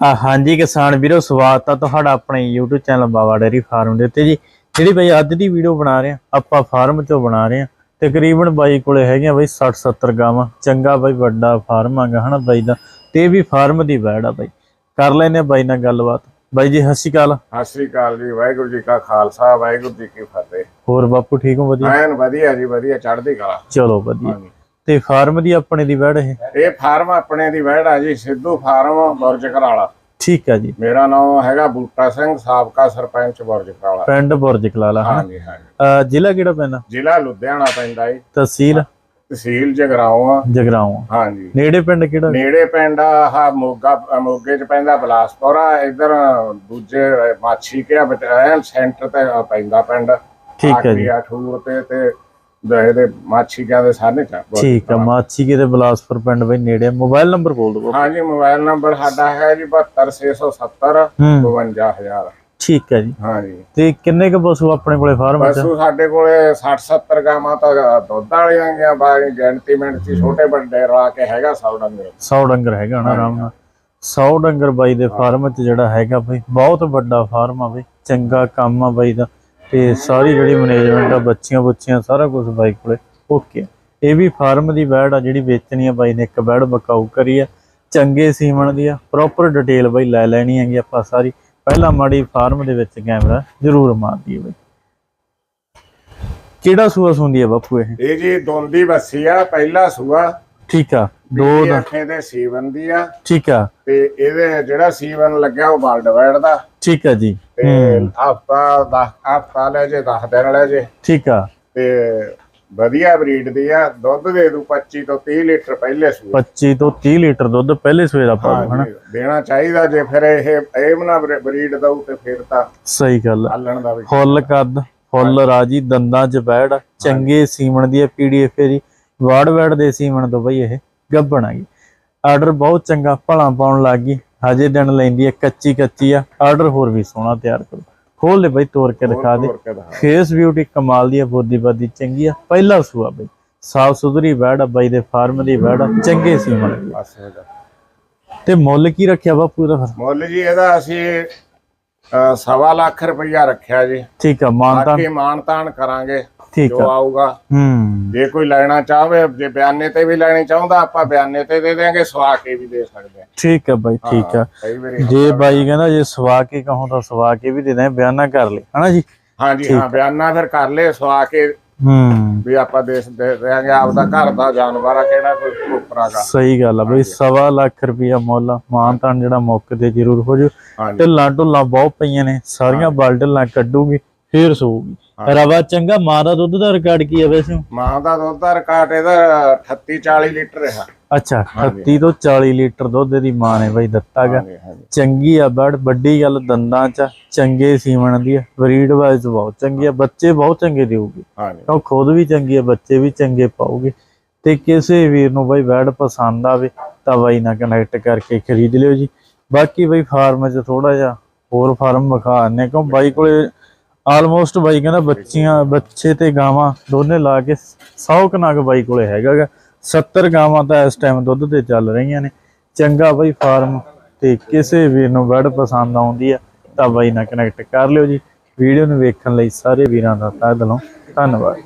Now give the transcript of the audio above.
ਹਾਂਜੀ ਕਿਸਾਨ ਵੀਰੋ ਸਵਾਗਤ ਆ ਤੁਹਾਡਾ ਆਪਣੇ YouTube channel Bawa dairy farm ਦੇ ਉੱਤੇ ਜੀ। ਜਿਹੜੀ ਬਈ ਅੱਜ ਦੀ ਵੀਡੀਓ ਬਣਾ ਰਹੇ ਆ ਆਪਾਂ ਫਾਰਮ ਚੋਂ ਬਣਾ ਰਹੇ ਆ ਤਕਰੀਬਨ ਬਾਈ ਕੋਲੇ ਹੈਗੀਆਂ ਬਈ 60 70 ਗਾਵਾਂ। ਚੰਗਾ ਬਈ ਵੱਡਾ ਫਾਰਮ ਆਗਾ ਹਨਾ ਬਾਈ ਦਾ। ਤੇ ਵੀ ਫਾਰਮ ਦੀ ਵੈੜ ਆ ਬਾਈ। ਕਰ ਲੈਨੇ ਬਾਈ ਨਾਲ ਗੱਲਬਾਤ। ਬਾਈ ਜੀ ਸਤਿ ਸ਼੍ਰੀ ਅਕਾਲ। ਸਤਿ ਸ੍ਰੀ ਅਕਾਲ ਜੀ ਵਾਹਿਗੁਰੂ ਜੀ ਕਾ ਖਾਲਸਾ ਵਾਹਿਗੁਰੂ ਜੀ ਕੀ ਫਤਿਹ। ਹੋਰ ਬਾਪੂ ਠੀਕ ਹੋ ਵਧੀਆ? ਐਨ ਵਧੀਆ ਜੀ ਵਧੀਆ ਚੜ੍ਹਦੀ ਕਲਾ। ਚਲੋ ਵਧੀਆ। ਤੇ ਫਾਰਮ ਦੀ ਆਪਣੇ ਦੀ ਵੈੜ ਇਹ? ਇਹ ਫਾਰਮ ਆਪਣੇ ਦੀ ਵਹਿੜ ਆ ਜੀ ਸਿੱਧੂ ਫਾਰਮ ਬੁਰਜ ਕਰਾਲਾ ਠੀਕ ਆ ਜੀ। ਮੇਰਾ ਨਾਮ ਹੈਗਾ ਬੂਟਾ ਸਿੰਘ ਸਾਬਕਾ ਸਰਪੰਚ ਬੁਰਜ ਕਰਾਲਾ ਪਿੰਡ ਬੁਰਜ ਹਾਂਜੀ ਅਹ ਜ਼ਿਲ੍ਹਾ ਕਿਹੜਾ ਪੈਂਦਾ ਜ਼ਿਲ੍ਹਾ ਲੁਧਿਆਣਾ ਪੈਂਦਾ ਏ ਤਹਿਸੀਲ? ਤਹਿਸੀਲ ਜਗਰਾਉਂ ਆ। ਜਗਰਾਉਂ ਹਾਂਜੀ। ਨੇੜੇ ਪਿੰਡ ਕਿਹੜਾ? ਨੇੜੇ ਪਿੰਡ ਆ ਮੋਗਾ ਮੋਗੇ ਚ ਪੈਂਦਾ ਬਲਾਸਪੁਰ ਆ। ਇਧਰ ਦੂਜੇ ਮਾਛੀ ਕੇ ਐਨ ਸੈਂਟਰ ਤੇ ਆ ਪੈਂਦਾ ਪਿੰਡ। ਠੀਕ ਹੈ ਜੀ। ਠੂਰ ਤੇ ਤੇ ਦੇ ਦੇ ਮਾਛੀ ਕਿਆ ਦੇ ਸਾਹਮਣੇ ਚ ਬੁਰਜ ਠੀਕ ਆ ਮਾਚੀ ਕੇ ਤੇ ਬਲਾਸਪੁਰ ਪਿੰਡ ਬਈ ਨੇੜੇ ਆ। ਮੋਬਾਈਲ ਨੰਬਰ ਬੋਲ ਦਿਓ ਹਾਂਜੀ ਮੋਬਾਈਲ ਨੰਬਰ ਸਾਡਾ ਹੈ ਜੀ 72670 ਹੂੰ। 52000 ਠੀਕ ਹੈ ਜੀ। ਹਾਂਜੀ। ਤੇ ਕਿੰਨੇ ਕੁ ਪਸ਼ੂ ਆਪਣੇ ਕੋਲੇ ਫਾਰਮ ਚ? ਪਸ਼ੂ ਸਾਡੇ ਕੋਲੇ 60 70 ਗਾਵਾਂ ਤਾਂ ਦੁੱਧ ਵਾਲੀਆਂ ਗਿਆ ਬਾਈ ਗਿਣਤੀ ਮਿੰਟ ਚ ਛੋਟੇ ਵੱਡੇ ਰਲਾ ਕੇ ਹੈਗਾ 100 ਡੰਗਰ। 100 ਡੰਗਰ ਹੈਗਾ ਨਾ ਆਰਾਮ ਨਾਲ। 100 ਡੰਗਰ ਬਾਈ ਦੇ ਫਾਰਮ ਚ ਜਿਹੜਾ ਹੈਗਾ ਬਈ ਬਹੁਤ ਵੱਡਾ ਫਾਰਮ ਆ ਬਈ। ਚੰਗਾ ਕੰਮ ਆ ਬਾਈ ਦਾ। ਤੇ ਸਾਰੀ ਜਿਹੜੀ ਮੈਨੇਜਮੈਂਟ ਆ ਬੱਚੀਆਂ ਬੱਚੀਆਂ ਸਾਰਾ ਕੁਝ ਬਾਈ ਕੋਲੇ ਓਕੇ ਇਹ ਵੀ ਫਾਰਮ ਦੀ ਬੈੜ ਆ ਜਿਹੜੀ ਵੇਚਣੀ ਆ ਬਾਈ ਨੇ ਇੱਕ ਬੈੜ ਬਕਾਊ ਕਰੀ ਆ। ਚੰਗੇ ਸੀਮਣ ਦੀ ਆ ਪ੍ਰੋਪਰ ਡਿਟੇਲ ਬਾਈ ਲੈ ਲੈਣੀ ਹੈਗੀ ਆਪਾਂ ਸਾਰੀ। ਪਹਿਲਾਂ ਮਾੜੀ ਫਾਰਮ ਦੇ ਵਿੱਚ ਕੈਮਰਾ ਜ਼ਰੂਰ ਮਾਰ ਦਈਏ ਬਾਈ। ਕਿਹੜਾ ਸੂਆ ਸੁੰਦੀ ਆ ਬਾਪੂ ਇਹ? ਇਹ ਜੀ ਦੋਂਦੀ ਬੱਸੀ ਆ ਪਹਿਲਾ ਸੂਆ। ਠੀਕ ਆ। ਦੋ ਦਾ। ਅੱਖੇ ਦੇ ਸੀਵਨ ਦੀ ਆ। ਠੀਕ ਆ। ਤੇ ਇਹਦੇ ਜਿਹੜਾ ਸੀਵਨ ਲੱਗਿਆ ਉਹ ਬਲਡ ਵੈੜ ਦਾ। ਠੀਕ ਆ ਜੀ। ਤੇ ਹਫਤਾ 10 ਹਫਤਾ ਲੈ ਜੇ 10 ਦਿਨ ਲੈ ਜੇ। ਠੀਕ ਆ। ਤੇ ਵਧੀਆ ਬਰੀਡ ਦੀ ਆ। ਦੁੱਧ ਦੇ ਦੂ 25 ਤੋਂ 30 ਲੀਟਰ ਪਹਿਲੇ ਸੂਏ 25 ਤੋਂ 30 ਲੀਟਰ ਦੁੱਧ ਪਹਿਲੇ ਸਵੇਰ ਦਾ ਪਾ ਦੋ ਹਨਾ? ਹਾਂਜੀ, ਦੇਣਾ ਚਾਹੀਦਾ ਜੇ ਫਿਰ ਇਹ ਇਹ ਬਣਾ ਬਰੀਡ ਦਊ ਤੇ ਫਿਰ ਤਾਂ ਸਹੀ ਗੱਲ ਹਾਲਣ ਦਾ ਵੀ ਫੁੱਲ ਕੱਦ ਫੁੱਲ ਰਾਜੀ ਦੰਦਾਂ 'ਚ ਬੈੜ ਚੰਗੇ ਸੀਮਣ ਦੀ ਪੀਡੀਐਫ ਦੀ। ਵਾੜ ਵੈੜ ਦੇ ਸੀਮਣ ਤੋਂ ਬਈ ਇਹ। ਗਈ। ਆਰਡਰ ਬਹੁਤ ਚੰਗਾ ਭਲਾ ਪਾਉਣ ਲੱਗ ਗਈ। ਹਜੇ ਦਿਨ ਲੈਂਦੀ ਹੈ ਕੱਚੀ ਕੱਚੀ ਆ। ਆਰਡਰ ਹੋਰ ਵੀ ਸੋਹਣਾ ਤਿਆਰ ਕਰੋ। ਖੋਲ ਲੈ ਬਈ ਤੋੜ ਕੇ ਦਿਖਾ ਦੇ। ਫੇਸ ਬਿਊਟੀ ਕਮਾਲ ਦੀ ਆ ਬੋਦੀ ਬਾਦੀ ਚੰਗੀ ਆ। ਪਹਿਲਾ ਸੂਆ ਬਈ। ਸਾਫ਼ ਸੁਥਰੀ ਬੈੜ ਆ ਬਾਈ ਦੇ ਫਾਰਮ ਦੀ ਬੈੜ ਆ। ਚੰਗੇ ਬਸ ਇਹਦਾ। ਤੇ ਮੁੱਲ ਕੀ ਰੱਖਿਆ ਬਾਪੂ ਦਾ ਮੁੱਲ ਜੀ ਇਹਦਾ ਅਸੀਂ ਸਵਾ ਲੱਖ ਰੁਪਈਆ ਰੱਖਿਆ ਜੀ। ਠੀਕ ਆ ਬਾਕੀ ਮਾਨਤਾਨ ਕਰਾਂਗੇ। ਠੀਕ ਜੋ ਆ। ਆਊਗਾ। ਹੂੰ। ਜੇ ਕੋਈ ਲੈਣਾ ਚਾਹਵੇ ਜੇ ਬਿਆਨੇ ਤੇ ਵੀ ਲੈਣੀ ਚਾਹੁੰਦਾ ਆਪਾਂ ਬਿਆਨੇ ਤੇ ਦੇ ਦੇਾਂਗੇ ਸਵਾ ਕੇ ਵੀ ਦੇ ਸਕਦੇ ਹਾਂ ਠੀਕ ਆ ਬਾਈ ਠੀਕ ਆ। ਜੇ ਬਾਈ ਕਹਿੰਦਾ ਜੇ ਸਵਾ ਕੇ ਕਹੋ ਤਾਂ ਸਵਾ ਕੇ ਵੀ ਦੇ ਦੇ ਬਿਆਨਾ ਕਰ ਲੈ ਹਨਾ ਜੀ? ਹਾਂਜੀ ਹਾਂ ਬਿਆਨਾ ਫਿਰ ਕਰ ਲੈ ਸਵਾ ਕੇ ਹੂੰ। ਵੀ ਆਪਾਂ ਦੇ ਦੇ ਦੇਾਂਗੇ ਆਪਦਾ ਘਰ ਦਾ ਜਾਨਵਰ ਆ ਕਿਹੜਾ ਕੋਈ ਉਪਰਾਗਾ ਸਹੀ ਗੱਲ ਆ ਬਈ ਸਵਾ ਲੱਖ ਰੁਪਇਆ ਮੁੱਲ ਮਾਨਤਾਨ ਜਿਹੜਾ ਮੌਕੇ ਤੇ ਜ਼ਰੂਰ ਹੋ ਜੂ ਢਿੱਲਾਂ ਢੁੱਲਾਂ ਬਹੁਤ ਪਈਆਂ ਨੇ ਸਾਰੀਆਂ ਬਲ ਢਿੱਲਾਂ ਕੱਢੂਗੀ ਫੇਰ ਸੋਊਗੀ। ਰਵਾ ਚੰਗਾ ਮਾਂ ਦਾ ਦੁੱਧ ਦਾ ਰਿਕਾਰਡ ਕੀ ਹੈ ਵੈਸੇ? ਮਾਂ ਦਾ ਦੁੱਧ ਦਾ ਰਿਕਾਰਡ ਇਹਦਾ 38 40 ਲੀਟਰ ਹੈ ਅੱਛਾ 38 ਤੋਂ 40 ਲੀਟਰ ਦੁੱਧ ਦੀ ਮਾਂ ਨੇ ਬਈ ਦਿੱਤਾਗਾ ਚੰਗੀ ਆ ਬੜ ਵੱਡੀ ਗੱਲ ਦੰਦਾਂ ਚ ਚੰਗੇ ਸੀਵਣ ਦੀ ਬਰੀਡ ਵਾਈਜ਼ ਬਹੁਤ ਚੰਗੀ ਆ ਬੱਚੇ ਬਹੁਤ ਚੰਗੇ ਦੇਊਗੀ। ਉਹ ਖੁਦ ਵੀ ਚੰਗੀ ਆ ਬੱਚੇ ਵੀ ਚੰਗੇ ਪਾਉਗੇ ਤੇ ਕਿਸੇ ਵੀਰ ਨੂੰ ਬਾਈ ਵੈਡ ਪਸੰਦ ਆਵੇ ਤਾਂ ਬਾਈ ਨਾਲ ਕਨੈਕਟ ਕਰਕੇ ਖਰੀਦ ਲਿਓ ਜੀ। ਬਾਕੀ ਬਾਈ ਫਾਰਮ 'ਚ ਥੋੜਾ ਜਿਹਾ ਹੋਰ ਫਾਰਮ ਵਿਖਾ ਆਨੇ ਕਿਉਂ ਬਾਈ ਕੋਲੇ ਆਲਮੋਸਟ ਬਾਈ ਕਹਿੰਦਾ ਬੱਚੀਆਂ, ਬੱਚੇ ਤੇ ਗਾਵਾਂ ਦੋਨੇ ਲਾ ਕੇ 100 ਕਨਾਗ ਬਾਈ ਕੋਲੇ ਹੈਗਾਗਾ 70 ਗਾਵਾਂ ਤਾਂ ਇਸ ਟਾਈਮ ਦੁੱਧ ਤੇ ਚੱਲ ਰਹੀਆਂ ਨੇ। ਚੰਗਾ ਬਾਈ ਫਾਰਮ ਤੇ ਕਿਸੇ ਵੀਰ ਨੂੰ ਵੜ ਪਸੰਦ ਆਉਂਦੀ ਆ ਤਾਂ ਬਾਈ ਨਾਲ ਕਨੈਕਟ ਕਰ ਲਿਓ ਜੀ। ਵੀਡੀਓ ਨੂੰ ਵੇਖਣ ਲਈ ਸਾਰੇ ਵੀਰਾਂ ਦਾ ਤਹਿ ਦਿਲੋਂ ਧੰਨਵਾਦ।